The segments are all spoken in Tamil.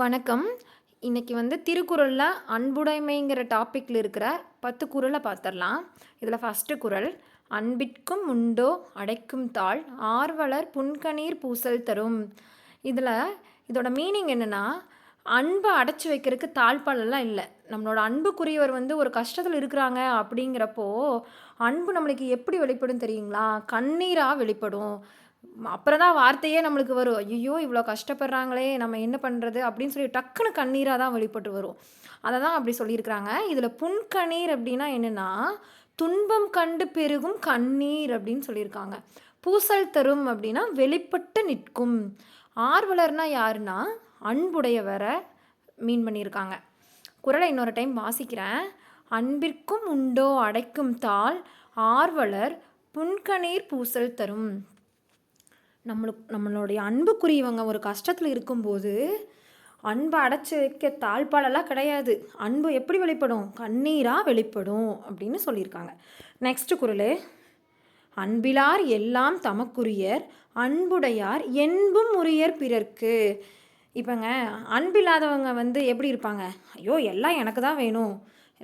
வணக்கம். இன்னைக்கு வந்து திருக்குறளில் அன்புடைமைங்கிற டாப்பிக்கில் இருக்கிற பத்து குறளை பார்த்துடலாம். இதில் ஃபஸ்ட்டு குறள் அன்பிற்கும் உண்டோ அடைக்கும் தாள் ஆர்வலர் புன்கணீர் பூசல் தரும். இதில் இதோட மீனிங் என்னென்னா அன்பை அடைச்சி வைக்கிறதுக்கு தாழ்பாலெல்லாம் இல்லை. நம்மளோட அன்புக்குரியவர் வந்து ஒரு கஷ்டத்தில் இருக்கிறாங்க அப்படிங்கிறப்போ அன்பு நம்மளுக்கு எப்படி வெளிப்படும் தெரியுங்களா? கண்ணீராக வெளிப்படும். அப்புறம் தான் வார்த்தையே நம்மளுக்கு வரும். ஐயோ இவ்வளோ கஷ்டப்படுறாங்களே நம்ம என்ன பண்ணுறது அப்படின்னு சொல்லி டக்குன்னு கண்ணீராக தான் வெளிப்பட்டு வரும். அதை தான் அப்படி சொல்லியிருக்கிறாங்க. இதில் புன்கண்ணீர் அப்படின்னா என்னென்னா துன்பம் கண்டு பெருகும் கண்ணீர் அப்படின்னு சொல்லியிருக்காங்க. பூசல் தரும் அப்படின்னா வெளிப்பட்டு நிற்கும். ஆர்வலர்னா யாருன்னா அன்புடையவரை மீன் பண்ணியிருக்காங்க. குரலை இன்னொரு டைம் வாசிக்கிறேன். அன்பிற்கும் உண்டோ அடைக்கும் தாள் ஆர்வலர் புன்கணீர் பூசல் தரும். நம்மளுக்கு நம்மளுடைய அன்புக்குரியவங்க ஒரு கஷ்டத்தில் இருக்கும்போது அன்பை அடைச்சி வைக்க தாழ்பாலெல்லாம் கிடையாது. அன்பு எப்படி வெளிப்படும்? கண்ணீராக வெளிப்படும் அப்படின்னு சொல்லியிருக்காங்க. நெக்ஸ்ட் குரல். அன்பிலார் எல்லாம் தமக்குரியர் அன்புடையார் என்பும் உரியர் பிறர்க்கு. இப்போங்க அன்பில்லாதவங்க வந்து எப்படி இருப்பாங்க? ஐயோ எல்லாம் எனக்கு தான் வேணும்.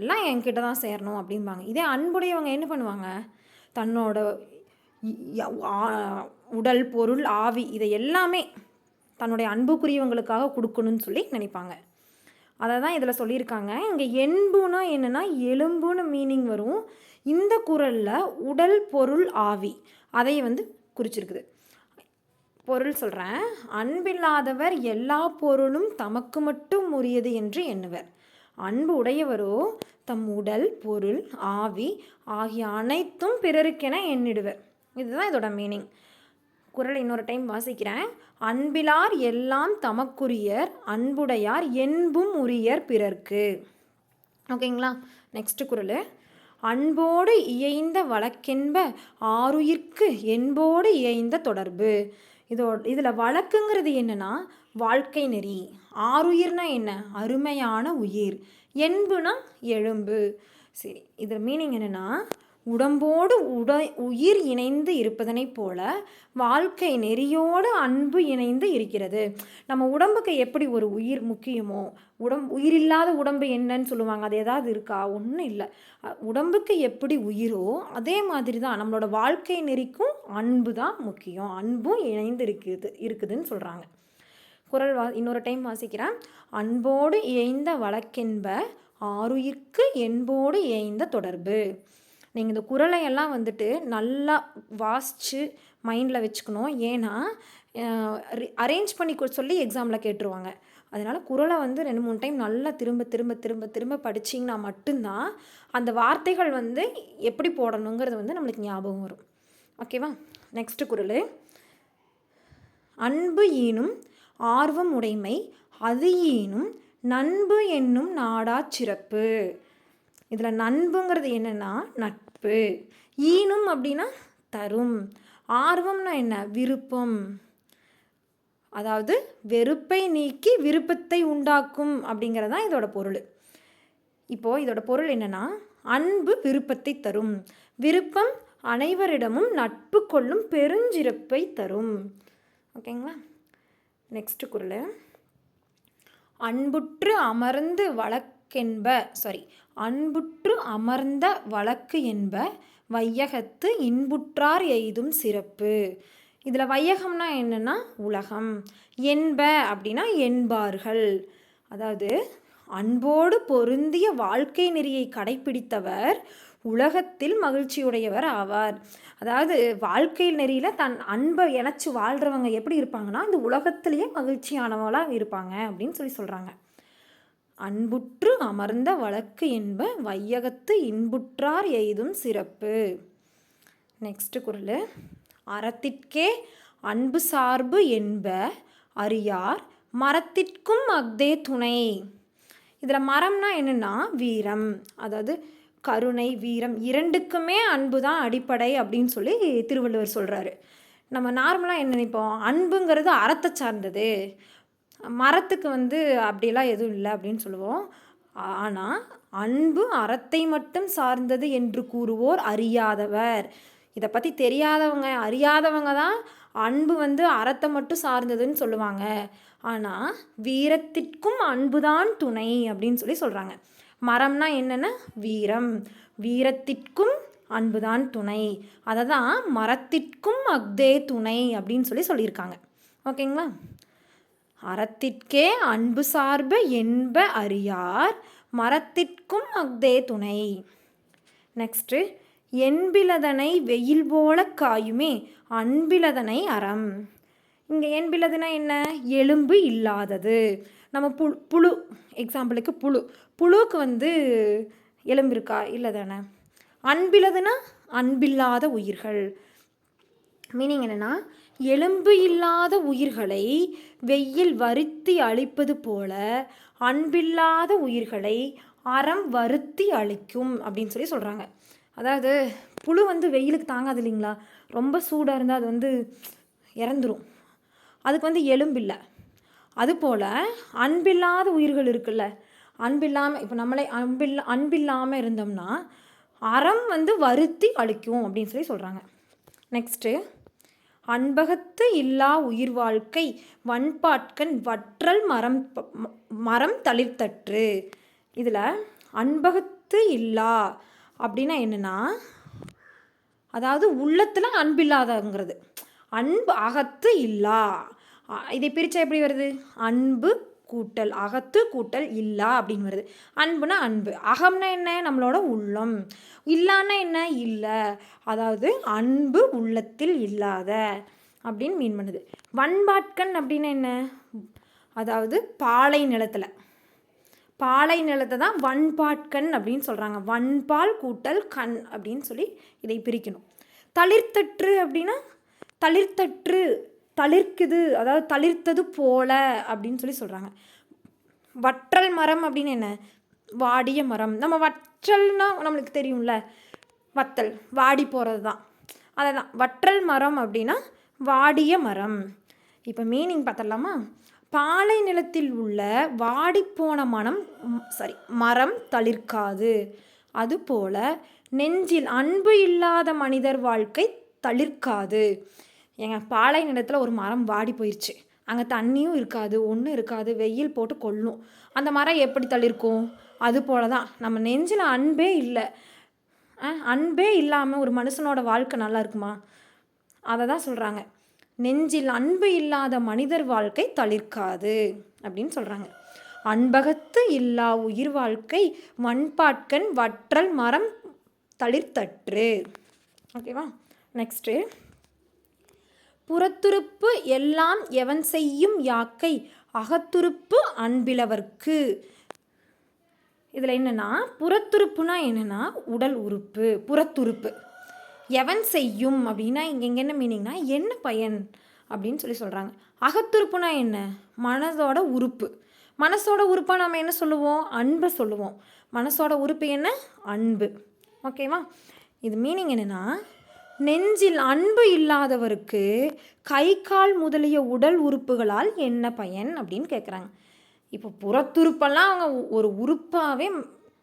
எல்லாம் என்கிட்ட தான் சேரணும் அப்படிம்பாங்க. இதே அன்புடையவங்க என்ன பண்ணுவாங்க? தன்னோட உடல் பொருள் ஆவி இதை எல்லாமே தன்னுடைய அன்புக்குரியவங்களுக்காக கொடுக்கணும்னு சொல்லி நினைப்பாங்க. அதை தான் இதில் சொல்லியிருக்காங்க. இங்கே எண்புனா என்னென்னா எலும்புன்னு மீனிங் வரும். இந்த குரலில் உடல் பொருள் ஆவி அதை வந்து குறிச்சிருக்குது. பொருள் சொல்கிறேன் அன்பில்லாதவர் எல்லா பொருளும் தமக்கு மட்டும் உரியது என்று எண்ணுவர். அன்பு உடையவரோ தம் உடல் பொருள் ஆவி ஆகிய அனைத்தும் பிறருக்கென எண்ணிடுவர். இதுதான் இதோட மீனிங் குறள் இன்னொரு டைம் வாசிக்கிறேன். அன்பிலார் எல்லாம் தமக்குரியர் அன்புடையார் என்பும் உரியர் பிறர்க்கு. ஓகேங்களா? நெக்ஸ்ட் குறள் அன்போடு இயைந்த வழக்கென்ப ஆறுயிர்க்கு என்போடு இயைந்த தொடர்பு. இதோ இதில் வழக்குங்கிறது என்னன்னா வாழ்க்கை நெறி. ஆறுயிர்னா என்ன? அருமையான உயிர். என்புனா எலும்பு சரி இதில் மீனிங் என்னென்னா உடம்போடு உட உயிர் இணைந்து இருப்பதனைப் போல வாழ்க்கை நெறியோடு அன்பு இணைந்து இருக்கிறது. நம்ம உடம்புக்கு எப்படி ஒரு உயிர் முக்கியமோ உடம் உயிரில்லாத உடம்பு என்னன்னு சொல்லுவாங்க. அது ஏதாவது இருக்கா? ஒன்றும் இல்லை. உடம்புக்கு எப்படி உயிரோ அதே மாதிரி தான் நம்மளோட வாழ்க்கை நெறிக்கும் அன்பு தான் முக்கியம். அன்பும் இணைந்து இருக்குது இருக்குதுன்னு சொல்கிறாங்க குரல் வா இன்னொரு டைம் வாசிக்கிறேன். அன்போடு இயைந்த வழக்கென்ப ஆருயிர்க்கு என்போடு இயைந்த தொடர்பு. நீங்கள் இந்த குறளை எல்லாம் வந்துட்டு நல்லா வாசித்து மைண்டில் வச்சுக்கணும். ஏன்னா அரேஞ்ச் பண்ணி சொல்லி எக்ஸாமில் கேட்டுருவாங்க. அதனால் குறளை வந்து ரெண்டு மூணு டைம் நல்லா திரும்ப திரும்ப திரும்ப திரும்ப படிச்சிங்கன்னா மட்டும்தான் அந்த வார்த்தைகள் வந்து எப்படி போடணுங்கிறது வந்து நம்மளுக்கு ஞாபகம் வரும். ஓகேவா? நெக்ஸ்ட் குறள் அன்பு ஈனும் ஆர்வம் உடைமை அது ஈனும் நண்பு என்னும் நாடா சிறப்பு. இதில் நண்புங்கிறது என்னென்னா நட்பு. ஈனும் அப்படின்னா தரும். ஆர்வம்னா என்ன? விருப்பம். அதாவது வெறுப்பை நீக்கி விருப்பத்தை உண்டாக்கும் அப்படிங்கிறது தான் இதோட பொருள். இப்போது இதோட பொருள் என்னன்னா அன்பு விருப்பத்தை தரும். விருப்பம் அனைவரிடமும் நட்பு கொள்ளும் பெருஞ்சிறப்பை தரும். ஓகேங்களா? நெக்ஸ்ட் குரல். அன்புற்று அமர்ந்து வழக்கென்ப சாரி அன்புற்று அமர்ந்த வழக்கு என்ப வையகத்து இன்புற்றார் எய்தும் சிறப்பு. இதில் வையகம்னா என்னென்னா உலகம். என்ப அப்படின்னா என்பார்கள். அதாவது அன்போடு பொருந்திய வாழ்க்கை நெறியை கடைப்பிடித்தவர் உலகத்தில் மகிழ்ச்சியுடையவர் ஆவார். அதாவது வாழ்க்கை நெறியில் தன் அன்பை இணைச்சி வாழ்கிறவங்க எப்படி இருப்பாங்கன்னா இந்த உலகத்திலேயே மகிழ்ச்சியானவங்களாக இருப்பாங்க அப்படின்னு சொல்லி சொல்கிறாங்க அன்புற்று அமர்ந்த வழக்கு என்ப வையகத்து இன்புற்றார் எய்தும் சிறப்பு. நெக்ஸ்ட் குரல். அறத்திற்கே அன்பு சார்பு என்ப அறியார் மரத்திற்கும் அஃதே துணை. இதில் மரம்னா என்னென்னா வீரம். அதாவது கருணை வீரம் இரண்டுக்குமே அன்பு தான் அடிப்படை அப்படின்னு சொல்லி திருவள்ளுவர் சொல்கிறாரு நம்ம நார்மலாக என்ன நினைப்போம்? அன்புங்கிறது அறத்தை சார்ந்தது. மரத்துக்கு வந்து அப்படிலாம் எதுவும் இல்லை அப்படின்னு சொல்லுவோம். ஆனால் அன்பு அறத்தை மட்டும் சார்ந்தது என்று கூறுவோர் அறியாதவர். இதை பற்றி தெரியாதவங்க அறியாதவங்க தான் அன்பு வந்து அறத்தை மட்டும் சார்ந்ததுன்னு சொல்லுவாங்க. ஆனால் வீரத்திற்கும் அன்புதான் துணை அப்படின்னு சொல்லி சொல்கிறாங்க மரம்னா என்னென்னா வீரம். வீரத்திற்கும் அன்புதான் துணை. அதை தான் மரத்திற்கும் அக்தே துணை அப்படின்னு சொல்லி சொல்லியிருக்காங்க. ஓகேங்களா? அறத்திற்கே அன்பு சார்ப என்ப அறியார் மரத்திற்கும் அக்தே துணை. நெக்ஸ்ட்டு என்பிலதனை வெயில் போல காயுமே அன்பிலதனை அறம். இங்கே என்பிலதுனா என்ன? எலும்பு இல்லாதது. நம்ம புழு புழு எக்ஸாம்பிளுக்கு புழு. புழுவுக்கு வந்து எலும்பு இருக்கா? இல்லை தானே அன்பிலதுனா அன்பில்லாத உயிர்கள். மீனிங் என்னென்னா எலும்பு இல்லாத உயிர்களை வெயில் வருத்தி அழிப்பது போல அன்பில்லாத உயிர்களை அறம் வருத்தி அழிக்கும் அப்படின்னு சொல்லி சொல்கிறாங்க அதாவது புழு வந்து வெயிலுக்கு தாங்காது இல்லைங்களா? ரொம்ப சூடாக இருந்தால் அது வந்து இறந்துரும். அதுக்கு வந்து எலும்பில்லை அதுபோல் அன்பில்லாத உயிர்கள் இருக்குல்ல? அன்பில்லாமல் இப்போ நம்மளே அன்பில்லா அன்பில்லாமல் இருந்தோம்னா அறம் வந்து வருத்தி அழிக்கும் அப்படின்னு சொல்லி சொல்கிறாங்க நெக்ஸ்ட்டு அன்பகத்து இல்லா உயிர் வாழ்க்கை வன்பாட்கன் வற்றல் மரம் மரம் தளிர்த்தற்று. இதில் அன்பகத்து இல்லா அப்படின்னா என்னென்னா அதாவது உள்ளத்தில் அன்பில்லாதங்கிறது. அன்பு அகத்து இல்லா. இதை பிரித்தா எப்படி வருது? அன்பு கூட்டல் அகத்து கூட்டல் இல்லா அப்படின்னு வருது. அன்புனா அன்பு. அகம்னா என்ன? நம்மளோட உள்ளம். இல்லான்னா என்ன? இல்லை. அதாவது அன்பு உள்ளத்தில் இல்லாத அப்படின்னு மீன் பண்ணுது. வன்பாட்கண் அப்படின்னா என்ன? அதாவது பாலை நிலத்தில். பாலை நிலத்தை தான் வன்பாட்கண் அப்படின்னு சொல்கிறாங்க வன்பால் கூட்டல் கண் அப்படின்னு சொல்லி இதை பிரிக்கணும். தளிர்த்தற்று அப்படின்னா தளிர்த்தற்று தளிர்க்குது அதாவது தளிர்த்தது போல அப்படின்னு சொல்லி சொல்கிறாங்க வற்றல் மரம் அப்படின்னு என்ன? வாடிய மரம். நம்ம வற்றல்னா நம்மளுக்கு தெரியும்ல? வத்தல் வாடி போகிறது தான் அதை தான் வற்றல் மரம் அப்படின்னா வாடிய மரம். இப்போ மீனிங் பார்த்துடலாமா? பாலை நிலத்தில் உள்ள வாடிப்போன மனம் சாரி மரம் தளிர்க்காது. அதுபோல நெஞ்சில் அன்பு இல்லாத மனிதர் வாழ்க்கை தளிர்க்காது. எங்கள் பாலை நிலத்தில் ஒரு மரம் வாடி போயிடுச்சு அங்கே தண்ணியும் இருக்காது ஒன்றும் இருக்காது வெயில் போட்டு கொள்ளும். அந்த மரம் எப்படி தள்ளிருக்கும் அது போல தான் நம்ம நெஞ்சில் அன்பே இல்லை. அன்பே இல்லாமல் ஒரு மனுஷனோட வாழ்க்கை நல்லா இருக்குமா? அதை தான் சொல்கிறாங்க நெஞ்சில் அன்பு இல்லாத மனிதர் வாழ்க்கை தளிர்க்காது அப்படின்னு சொல்கிறாங்க அன்பகத்து இல்லா உயிர் வாழ்க்கை மண்பாட்கன் வற்றல் மரம் தளிர்த்தற்று. ஓகேவா? நெக்ஸ்ட்டு. புறத்துருப்பு எல்லாம் எவன் செய்யும் யாக்கை? அகத்துருப்பு அன்பிலவர்க்கு. இதில் என்னென்னா புறத்துருப்புனா என்னென்னா உடல் உறுப்பு புறத்துருப்பு. எவன் செய்யும் அப்படின்னா இங்கே இங்கே என்ன மீனிங்னா என்ன பயன் அப்படின்னு சொல்லி சொல்கிறாங்க அகத்துறுப்புனா என்ன? மனதோட உறுப்பு. மனசோட உறுப்பாக நம்ம என்ன சொல்லுவோம்? அன்பை சொல்லுவோம். மனசோட உறுப்பு என்ன? அன்பு. ஓகேவா? இது மீனிங் என்னென்னா நெஞ்சில் அன்பு இல்லாதவருக்கு கை கால் முதலிய உடல் உறுப்புகளால் என்ன பயன் அப்படின்னு கேட்குறாங்க இப்போ புறத்துருப்பெல்லாம் அவங்க ஒரு உறுப்பாகவே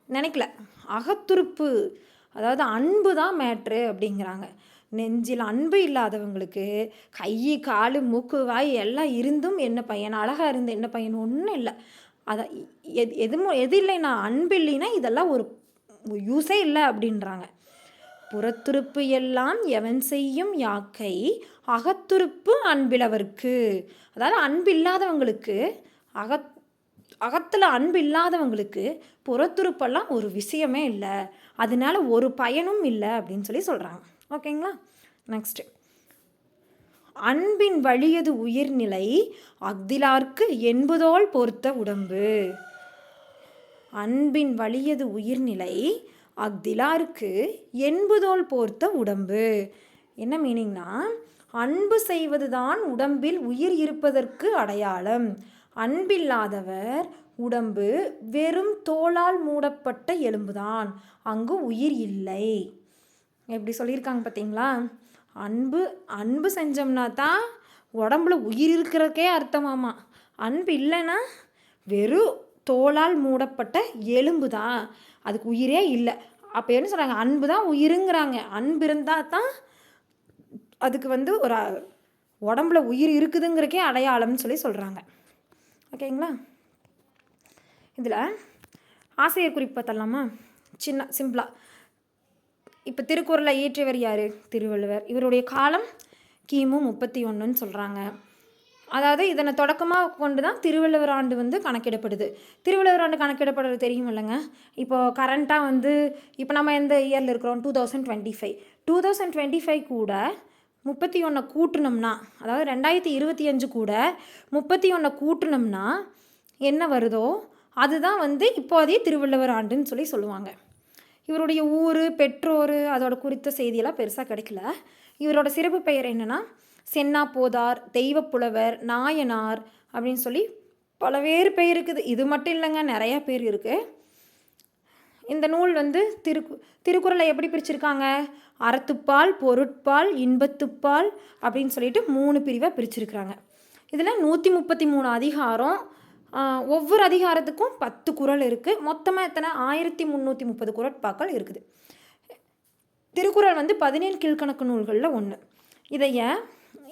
நினைக்கல. அகத்துருப்பு அதாவது அன்பு தான் மேட்ரு அப்படிங்கிறாங்க. நெஞ்சில் அன்பு இல்லாதவங்களுக்கு கை கால் மூக்கு வாய் எல்லாம் இருந்தும் என்ன பையன்? அழகாக இருந்து என்ன பையன்? ஒன்றும் இல்லை. அதை எது எதுவும் எது இல்லைன்னா அன்பு இல்லைன்னா இதெல்லாம் ஒரு யூஸே இல்லை அப்படின்றாங்க. புறத்துருப்பு எல்லாம் எவன் செய்யும் யாக்கை? அகத்துருப்பு அன்பிலவர்க்கு. அதாவது அன்பு இல்லாதவங்களுக்கு அகத் அகத்தில் அன்பு இல்லாதவங்களுக்கு புறத்துருப்பெல்லாம் ஒரு விஷயமே இல்லை. அதனால ஒரு பயனும் இல்லை அப்படின்னு சொல்லி சொல்கிறாங்க ஓகேங்களா? நெக்ஸ்ட்டு அன்பின் வழியது உயிர்நிலை அக்திலார்க்கு என்பதோல் பொறுத்த உடம்பு. அன்பின் வழியது உயிர்நிலை அக்திலாருக்கு என்புதோல் போர்த்த உடம்பு. என்ன மீனிங்னா அன்பு செய்வதுதான் உடம்பில் உயிர் இருப்பதற்கு அடையாளம். அன்பில்லாதவர் உடம்பு வெறும் தோளால் மூடப்பட்ட எலும்புதான். அங்கு உயிர் இல்லை. எப்படி சொல்லியிருக்காங்க பார்த்தீங்களா? அன்பு அன்பு செஞ்சோம்னா தான் உடம்புல உயிர் இருக்கிறதுக்கே அர்த்தமாமா. அன்பு இல்லைன்னா வெறும் தோளால் மூடப்பட்ட எலும்பு தான் அதுக்கு உயிரே இல்லை. அப்போ என்ன சொல்கிறாங்க அன்பு தான் உயிருங்கிறாங்க. அன்பு இருந்தால் தான் அதுக்கு வந்து ஒரு உடம்புல உயிர் இருக்குதுங்கிறக்கே அடையாளம்னு சொல்லி சொல்கிறாங்க ஓகேங்களா? இதில் ஆசிரியர் குறிப்பு தரலாமா சின்ன சிம்பிளாக இப்போ திருக்குறளை இயற்றியவர் யார்? திருவள்ளுவர். இவருடைய காலம் கிமு முப்பத்தி ஒன்றுன்னு சொல்கிறாங்க அதாவது இதனை தொடக்கமாக கொண்டு தான் திருவள்ளுவர் ஆண்டு வந்து கணக்கிடப்படுது. திருவள்ளுவர் ஆண்டு கணக்கிடப்படுறது தெரியும் இல்லைங்க? இப்போது கரண்ட்டாக வந்து இப்போ நம்ம எந்த இயரில் இருக்கிறோம்? Two thousand twenty five two thousand twenty five கூட முப்பத்தி ஒன்றை கூட்டினோம்னா அதாவது ரெண்டாயிரத்தி இருபத்தி அஞ்சு கூட முப்பத்தி ஒன்றை கூட்டினோம்னா என்ன வருதோ? அதுதான் வந்து இப்போதைய திருவள்ளுவர் ஆண்டுன்னு சொல்லி சொல்லுவாங்க. இவருடைய ஊர் பெற்றோர் அதோட குறித்த செய்தியெல்லாம் பெருசாக கிடைக்கல. இவரோட சிறப்பு பெயர் என்னென்னா சென்னா போதார் தெய்வப்புலவர் நாயனார் அப்படின்னு சொல்லி பலவேறு பேர் இருக்குது. இது மட்டும் இல்லைங்க நிறையா பேர் இருக்குது இந்த நூல் வந்து திருக்கு திருக்குறளை எப்படி பிரிச்சிருக்காங்க? அறத்துப்பால் பொருட்பால் இன்பத்துப்பால் அப்படின்னு சொல்லிட்டு மூணு பிரிவாக பிரிச்சிருக்கிறாங்க. இதில் நூற்றி முப்பத்தி மூணு அதிகாரம் ஒவ்வொரு அதிகாரத்துக்கும் பத்து குறள் இருக்குது மொத்தமாக எத்தனை? ஆயிரத்தி முந்நூற்றி முப்பது குரட்பாக்கள் இருக்குது. திருக்குறள் வந்து பதினேழு கீழ்கணக்கு நூல்களில் ஒன்று இதை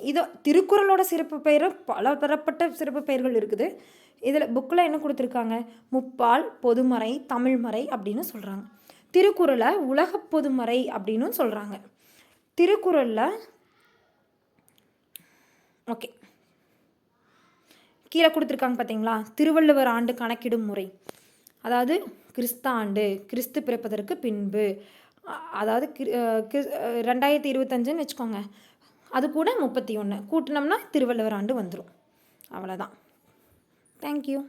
இதோ திருக்குறளோட சிறப்பு பெயர் பல தரப்பட்ட சிறப்பு பெயர்கள் இருக்குது. இதில் புக்கில் என்ன கொடுத்துருக்காங்க? முப்பால் பொதுமறை தமிழ்மறை அப்படின்னு சொல்கிறாங்க திருக்குறளை உலகப் பொதுமறை அப்படின்னு சொல்கிறாங்க திருக்குறளில் ஓகே கீழே கொடுத்துருக்காங்க பார்த்தீங்களா திருவள்ளுவர் ஆண்டு கணக்கிடும் முறை. அதாவது கிறிஸ்தாண்டு கிறிஸ்து பிறப்பதற்கு பின்பு அ- அதாவது கிரி- அஹ் ரெண்டாயிரத்தி இருபத்தஞ்சுன்னு வச்சுக்கோங்க. அது கூட முப்பத்தி ஒன்று கூட்டினோம்னா திருவள்ளுவர் ஆண்டு வந்துடும் அவ்வளோதான் தேங்க்யூ